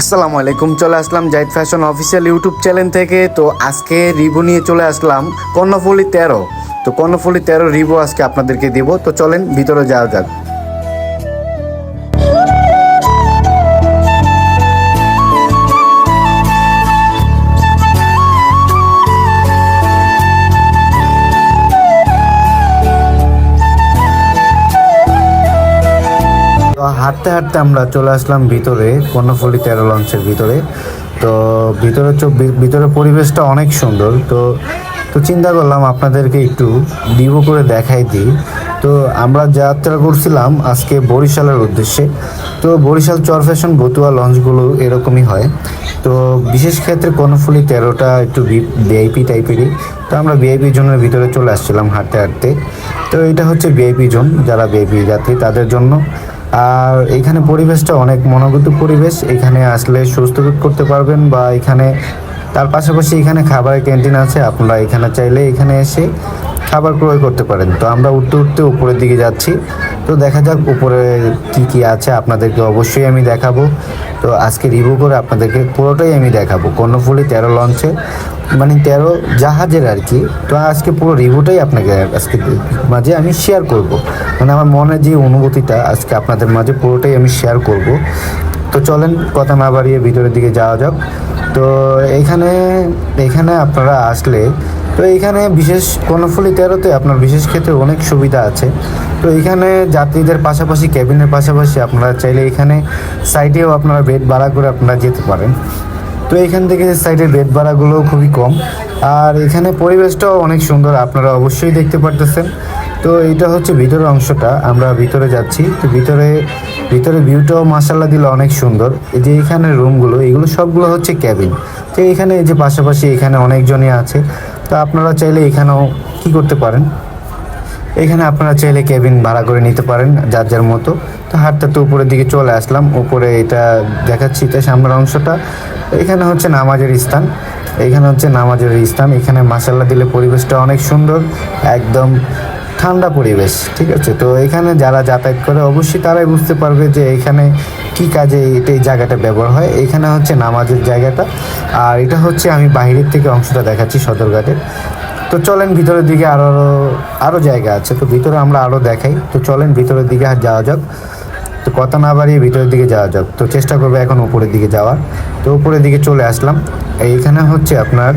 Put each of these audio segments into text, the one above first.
আসসালামু আলাইকুম, চলে আসলাম Zahid fashion official YouTube channel থেকে। তো আজকে রিভু নিয়ে চলে আসলাম কর্ণফুলি তেরো। তো কর্ণফুলি তেরো রিভু আজকে আপনাদেরকে দিব। তো চলেন ভিতরে যাওয়া যাক। হাঁটতে হাঁটতে আমরা চলে আসলাম ভিতরে, কর্ণফুলি তেরো লঞ্চের ভিতরে। তো ভিতরে ভিতরে পরিবেশটা অনেক সুন্দর। তো তো চিন্তা করলাম আপনাদেরকে একটু ডিভো করে দেখাই দিই। তো আমরা যাত্রা করছিলাম আজকে বরিশালের উদ্দেশ্যে। তো বরিশাল চর ফ্যাশন বতুয়া লঞ্চগুলো এরকমই হয়। তো বিশেষ ক্ষেত্রে কর্ণফুলি তেরোটা একটু ভিআইপি টাইপেরই। তো আমরা ভিআইপি জোনের ভিতরে চলে আসছিলাম হাঁটতে হাঁটতে। তো এটা হচ্ছে ভিআইপি জোন, যারা ভিআইপি যাত্রী তাদের জন্য। আর এখানে পরিবেশটা অনেক মনোগত পরিবেশ। এখানে আসলে সুস্থ বোধ করতে পারবেন বা এখানে, তার পাশাপাশি এখানে খাবারের ক্যান্টিন আছে, আপনারা এখানে চাইলে এখানে এসে খাবার ক্রয় করতে পারেন। তো আমরা উঠতে উঠতে উপরের দিকে যাচ্ছি। তো দেখা যাক উপরে কি কি আছে, আপনাদেরকে অবশ্যই আমি দেখাবো। তো আজকে রিভিউ করে আপনাদেরকে পুরোটাই আমি দেখাবো। কর্ণফুলি তেরো লঞ্চে মানে তেরো জাহাজের আর কি। তো আজকে পুরো রিভিউটাই আপনাকে আজকে মাঝে আমি শেয়ার করব। মানে আমার মনে যে অনুভূতিটা আজকে আপনাদের মাঝে পুরোটাই আমি শেয়ার করব। তো চলেন, কথা না বাড়িয়ে ভিতরের দিকে যাওয়া যাক। তো এখানে এখানে আপনারা আসলে, তো এখানে বিশেষ কর্ণফুলি তেরোতে আপনার বিশেষ ক্ষেত্রে অনেক সুবিধা আছে। তো এখানে যাত্রীদের পাশাপাশি ক্যাবিনের পাশাপাশি আপনারা চাইলে এখানে সাইডেও আপনারা বেড ভাড়া করে আপনারা যেতে পারেন। তো এখান থেকে সাইডের বেড ভাড়াগুলো খুবই কম। আর এখানে পরিবেশটাও অনেক সুন্দর, আপনারা অবশ্যই দেখতে পারতেছেন। তো এটা হচ্ছে ভিতরের অংশটা, আমরা ভিতরে যাচ্ছি। তো ভিতরে ভিতরে ভিউটাও মাসাল্লা দিলে অনেক সুন্দর। এই যে এখানে রুমগুলো এগুলো সবগুলো হচ্ছে ক্যাবিন তো এখানে এই যে পাশাপাশি এখানে অনেকজনই আছে। তো আপনারা চাইলে এখানেও কি করতে পারেন? এখানে আপনারা চাইলে ক্যাবিন ভাড়া করে নিতে পারেন, যার যার মতো। হাঁটতে তো উপরের দিকে চলে আসলাম। উপরে এটা দেখাচ্ছি, এটা সামনের অংশটা। এখানে হচ্ছে নামাজের স্থান। এখানে হচ্ছে নামাজের স্থান। এখানে মাসাল্লা দিলে পরিবেশটা অনেক সুন্দর, একদম ঠান্ডা পরিবেশ, ঠিক আছে? তো এখানে যারা যাতায়াত করে, অবশ্যই তারাই বুঝতে পারবে যে এখানে কি কাজে এটা এই জায়গাটা ব্যবহার হয়। এখানে হচ্ছে নামাজের জায়গাটা। আর এটা হচ্ছে আমি বাইরের থেকে অংশটা দেখাচ্ছি সদরঘাটের তো চলেন ভিতরের দিকে আরও আরও জায়গা আছে। তো ভিতরে আমরা আরও দেখাই। তো চলেন ভিতরের দিকে আর যাওয়া যাক। তো কথা না বাড়িয়ে ভিতরের দিকে যাওয়া যাক। তো চেষ্টা করব এখন উপরের দিকে যাওয়ার। তো উপরের দিকে চলে আসলাম। এইখানে হচ্ছে আপনার,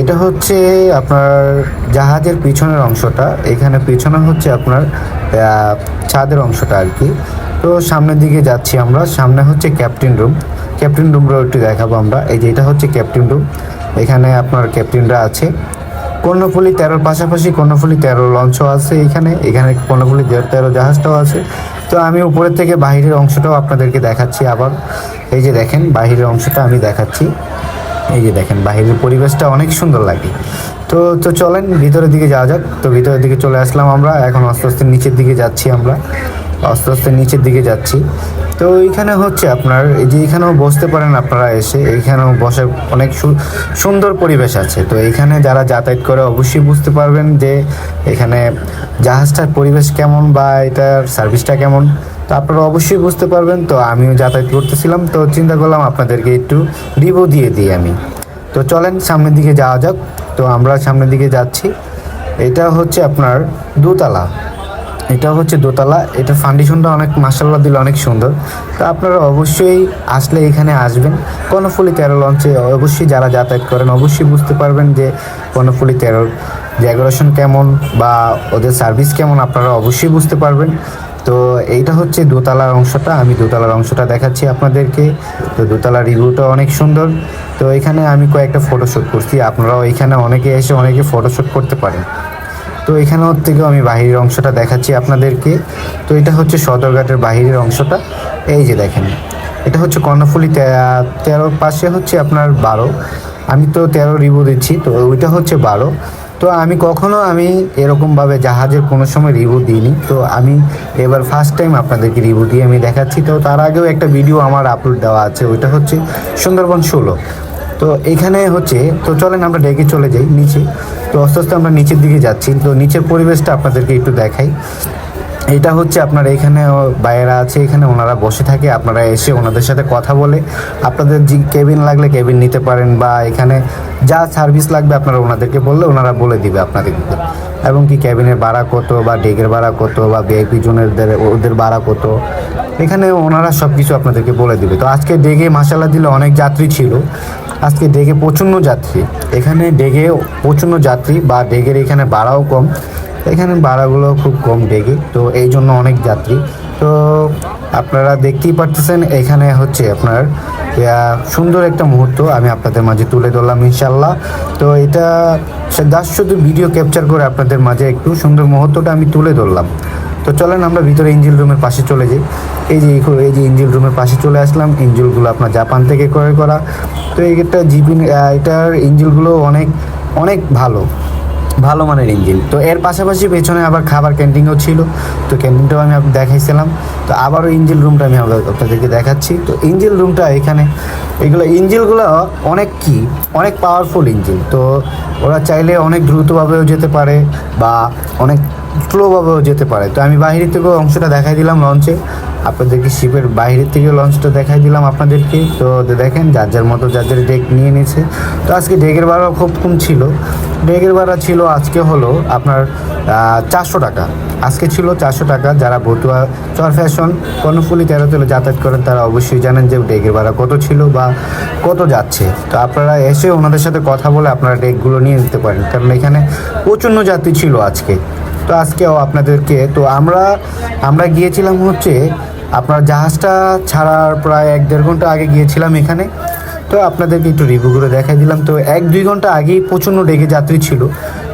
এটা হচ্ছে আপনার জাহাজের পিছনের অংশটা। এখানে পিছনে হচ্ছে আপনার ছাদের অংশটা আর কি। তো সামনের দিকে যাচ্ছি আমরা। সামনে হচ্ছে ক্যাপ্টেন রুম। ক্যাপ্টেন রুমটাও একটু দেখাবো আমরা। এই যে এটা হচ্ছে ক্যাপ্টেন রুম। এখানে আপনার ক্যাপ্টেনরা আছে। কর্ণফুলি তেরোর পাশাপাশি কর্ণফুলি তেরো লঞ্চও আছে এখানে। এখানে কর্ণফুলি তেরো তেরো জাহাজটাও আছে। তো আমি উপরের থেকে বাহিরের অংশটাও আপনাদেরকে দেখাচ্ছি আবার। এই যে দেখেন, বাহিরের অংশটা আমি দেখাচ্ছি। এই যে দেখেন, বাহিরের পরিবেশটা অনেক সুন্দর লাগে। তো তো চলেন, ভিতরের দিকে যাওয়া যাক। তো ভিতরের দিকে চলে আসলাম আমরা। এখন আস্তে আস্তে নিচের দিকে যাচ্ছি আমরা। আস্তে আস্তে নিচের দিকে যাচ্ছি। তো এইখানে হচ্ছে আপনার, এই যে এখানেও বসতে পারেন আপনারা এসে, এইখানেও বসে অনেক সুন্দর পরিবেশ আছে। তো এখানে যারা যাতায়াত করে অবশ্যই বুঝতে পারবেন যে এখানে জাহাজটার পরিবেশ কেমন বা এটার সার্ভিসটা কেমন। তো আপনারা অবশ্যই বুঝতে পারবেন। তো আমিও যাতায়াত করতেছিলাম। তো চিন্তা করলাম আপনাদেরকে একটু রিভিউ দিয়ে দিই আমি। তো চলেন সামনের দিকে যাওয়া যাক। তো আমরা সামনের দিকে যাচ্ছি। এটা হচ্ছে আপনার দোতলা। এটা হচ্ছে দোতলা। এটা ফাউন্ডেশনটা অনেক মাসাল্লা দিলে অনেক সুন্দর। তো আপনারা অবশ্যই আসলে এখানে আসবেন। কর্ণফুলি তেরো লঞ্চে অবশ্যই যারা যাতায়াত করেন, অবশ্যই বুঝতে পারবেন যে কর্ণফুলি তেরোর ডেকোরেশন কেমন বা ওদের সার্ভিস কেমন, আপনারা অবশ্যই বুঝতে পারবেন। তো এইটা হচ্ছে দোতলার অংশটা। আমি দোতলার অংশটা দেখাচ্ছি আপনাদেরকে। তো দোতলার রিভিউটা অনেক সুন্দর। তো এখানে আমি কয়েকটা ফটোশ্যুট করছি। আপনারাও এখানে অনেকে এসে অনেকে ফটোশ্যুট করতে পারেন। তো এখানে থেকেও আমি বাহিরের অংশটা দেখাচ্ছি আপনাদেরকে। তো এটা হচ্ছে সদরঘাটের বাহিরের অংশটা। এই যে দেখেন, এটা হচ্ছে কর্ণফুলি তেরোর পাশে হচ্ছে আপনার বারো। আমি তো তেরো রিভিউ দিচ্ছি, তো ওইটা হচ্ছে বারো। তো আমি কখনো আমি এরকমভাবে জাহাজের কোনো সময় রিভিউ দিইনি। তো আমি এবার ফার্স্ট টাইম আপনাদেরকে রিভিউ দিয়ে আমি দেখাচ্ছি। তো তার আগেও একটা ভিডিও আমার আপলোড দেওয়া আছে, ওইটা হচ্ছে সুন্দরবন ষোলো। তো এখানে হচ্ছে, তো চলেন আমরা ডেকে চলে যাই নিচে। তো আস্তে আস্তে আমরা নিচের দিকে যাচ্ছি। তো নিচের পরিবেশটা আপনাদেরকে একটু দেখাই। এটা হচ্ছে আপনার এখানে বাইরা আছে, এখানে ওনারা বসে থাকে। আপনারা এসে ওনাদের সাথে কথা বলে। আপনাদের যে কেবিন লাগলে কেবিন নিতে পারেন বা এখানে যা সার্ভিস লাগবে আপনারা ওনাদেরকে বললে ওনারা বলে দিবে আপনাদেরকে এবং কি ক্যাবিনের ভাড়া কত বা ডেকের ভাড়া কত বা ভিআইপি জোনের ওদের ভাড়া কত। এখানে ওনারা সব কিছু আপনাদেরকে বলে দিবে। তো আজকে ডেগে মাসালা দিলে অনেক যাত্রী ছিল। আজকে ডেগে প্রচণ্ড যাত্রী। এখানে ডেগে প্রচণ্ড যাত্রী বা ডেগের এখানে ভাড়াও কম। এখানে ভাড়াগুলো খুব কম ডেগে, তো এই জন্য অনেক যাত্রী। তো আপনারা দেখতেই পারতেছেন, এখানে হচ্ছে আপনার সুন্দর একটা মুহূর্ত আমি আপনাদের মাঝে তুলে ধরলাম ইনশাল্লাহ তো এটা দাস শুধু ভিডিও ক্যাপচার করে আপনাদের মাঝে একটু সুন্দর মুহূর্তটা আমি তুলে ধরলাম। তো চলেন আমরা ভিতরে ইঞ্জিল রুমের পাশে চলে যাই। এই যে এই- যে ইঞ্জিল রুমের পাশে চলে আসলাম। ইঞ্জিলগুলো আপনার জাপান থেকে ক্রয় করা। তো এই এইটা জিপি এটার ইঞ্জিলগুলো অনেক অনেক ভালো। ভালো মানের ইঞ্জিন তো এর পাশাপাশি পেছনে আবার খাবার ক্যান্টিনও ছিল। তো ক্যান্টিনটাও আমি দেখাইছিলাম। তো আবারও ইঞ্জিল রুমটা আমি আপনাদের- আপনাদেরকে দেখাচ্ছি। তো ইঞ্জিল রুমটা এখানে, এগুলো ইঞ্জিলগুলো অনেক কি? অনেক পাওয়ারফুল ইঞ্জিন তো ওরা চাইলে অনেক দ্রুতভাবেও যেতে পারে বা অনেক স্লোভাবেও যেতে পারে। তো আমি বাহির থেকেও অংশটা দেখাই দিলাম লঞ্চে আপনাদেরকে শিপের বাইরের থেকে লঞ্চটা দেখাই দিলাম আপনাদেরকে। তো দেখেন, যার যার মতো যার ডেক নিয়ে নিয়েছে। তো আজকে ডেকের ভাড়া খুব কম ছিল। ডেকের ভাড়া ছিল আজকে হলো আপনার চারশো টাকা। আজকে ছিল চারশো টাকা। যারা বটুয়া চর ফ্যাশন কর্ণফুলি তেরো তেলে যাতায়াত করেন, তারা অবশ্যই জানেন যে ডেকের ভাড়া কত ছিল বা কত যাচ্ছে। তো আপনারা এসে ওনাদের সাথে কথা বলে আপনারা ডেকগুলো নিয়ে নিতে পারেন। কারণ এখানে প্রচণ্ড যাত্রী ছিল আজকে। তো আজকেও আপনাদেরকে, তো আমরা আমরা গিয়েছিলাম হচ্ছে আপনার জাহাজটা ছাড়ার প্রায় এক দেড় ঘণ্টা আগে গিয়েছিলাম এখানে। তো আপনাদেরকে একটু রিভিউ করে দেখাই দিলাম। তো এক দুই ঘণ্টা আগেই প্রচণ্ড ডেকে যাত্রী ছিল।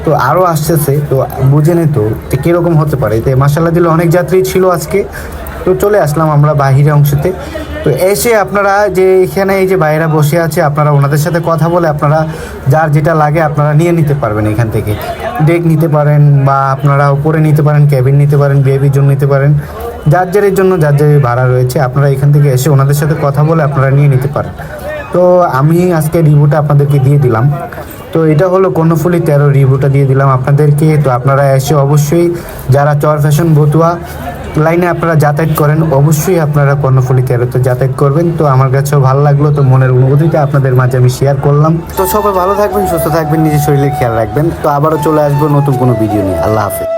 তো আরও আসতেছে, তো বুঝে তো তো কীরকম হতে পারে। তো মাসাল্লাহ দিলে অনেক যাত্রী ছিল আজকে। তো চলে আসলাম আমরা বাহিরে অংশতে। তো এসে আপনারা যে এখানে এই যে বাইরা বসে আছে, আপনারা ওনাদের সাথে কথা বলে আপনারা যার যেটা লাগে আপনারা নিয়ে নিতে পারবেন এখান থেকে। ডেক নিতে পারেন বা আপনারা উপরে নিতে পারেন, ক্যাবিন নিতে পারেন বেবির জন্য নিতে পারেন। যার যারের জন্য যার যার ভাড়া রয়েছে, আপনারা এখান থেকে এসে ওনাদের সাথে কথা বলে আপনারা নিয়ে নিতে পারেন। তো আমি আজকে রিভিউটা আপনাদেরকে দিয়ে দিলাম। তো এটা হলো কর্ণফুলি তেরো রিভিউটা দিয়ে দিলাম আপনাদেরকে। তো আপনারা এসে অবশ্যই যারা চর ফ্যাশন বতুয়া লাইনে আপনারা যাতায়াত করেন, অবশ্যই আপনারা কর্ণফুলি তেরোতে যাতায়াত করবেন। তো আমার কাছেও ভালো লাগল, তো মনের অনুভূতিটা আপনাদের মাঝে আমি শেয়ার করলাম। তো সবাই ভালো থাকবেন, সুস্থ থাকবেন, নিজের শরীরে খেয়াল রাখবেন। তো আবারও চলে আসব নতুন কোনো ভিডিও নিয়ে। আল্লাহ হাফেজ।